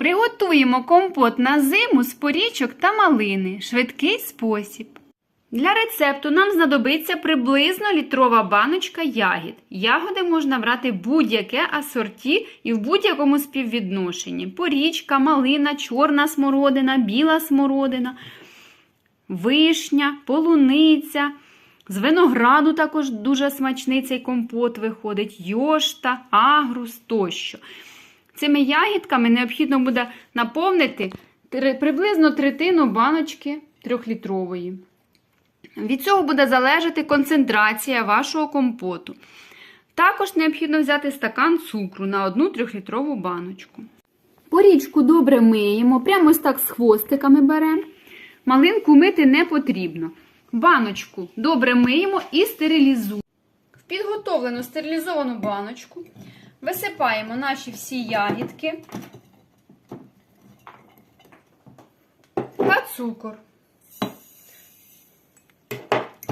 Приготуємо компот на зиму з порічок та малини. Швидкий спосіб. Для рецепту нам знадобиться приблизно літрова баночка ягід. Ягоди можна брати будь-яке асорті і в будь-якому співвідношенні. Порічка, малина, чорна смородина, біла смородина, вишня, полуниця. З винограду також дуже смачний цей компот виходить, йошта, агрус тощо. Цими ягідками необхідно буде наповнити приблизно третину баночки трьохлітрової. Від цього буде залежати концентрація вашого компоту. Також необхідно взяти стакан цукру на одну трьохлітрову баночку. Порічку добре миємо, прямо ось так з хвостиками беремо. Малинку мити не потрібно. Баночку добре миємо і стерилізуємо. В підготовлену стерилізовану баночку висипаємо наші всі ягідки та цукор.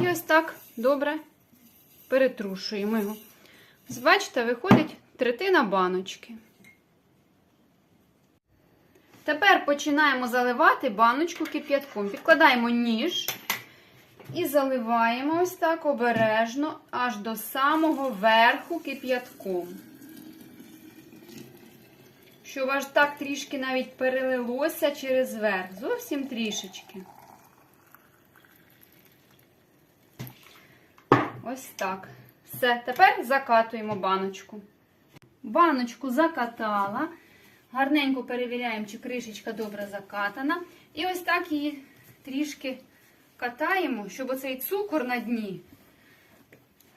І ось так добре перетрушуємо його. Бачите, виходить третина баночки. Тепер починаємо заливати баночку кип'ятком. Підкладаємо ніж і заливаємо ось так обережно аж до самого верху кип'ятком. Щоб аж так трішки навіть перелилося через верх. Зовсім трішечки. Ось так. Все, тепер закатуємо баночку. Баночку закатала. Гарненько перевіряємо, чи кришечка добре закатана. І ось так її трішки катаємо, щоб оцей цукор на дні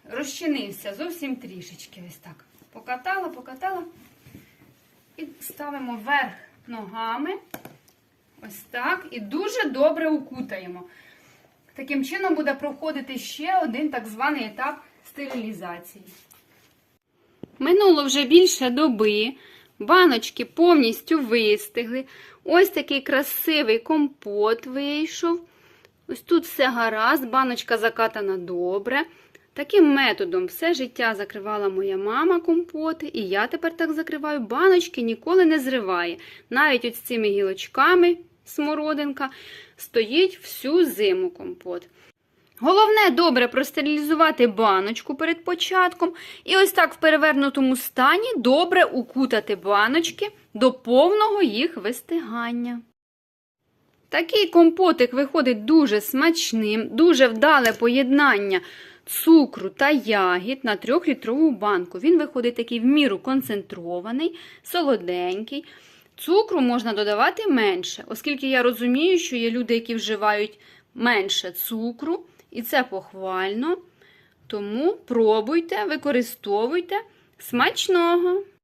розчинився зовсім трішечки. Ось так. Покатала, покатала. І ставимо вверх ногами. Ось так. І дуже добре укутаємо. Таким чином буде проходити ще один так званий етап стерилізації. Минуло вже більше доби. Баночки повністю вистигли. Ось такий красивий компот вийшов. Ось тут все гаразд, баночка закатана добре. Таким методом все життя закривала моя мама компоти, і я тепер так закриваю. Баночки ніколи не зриває. Навіть ось цими гілочками смородинка стоїть всю зиму компот. Головне добре простерилізувати баночку перед початком. І ось так в перевернутому стані добре укутати баночки до повного їх вистигання. Такий компотик виходить дуже смачним, дуже вдале поєднання цукру та ягід на 3-літрову банку. Він виходить такий в міру концентрований, солоденький. Цукру можна додавати менше, оскільки я розумію, що є люди, які вживають менше цукру, і це похвально. Тому пробуйте, використовуйте смачного!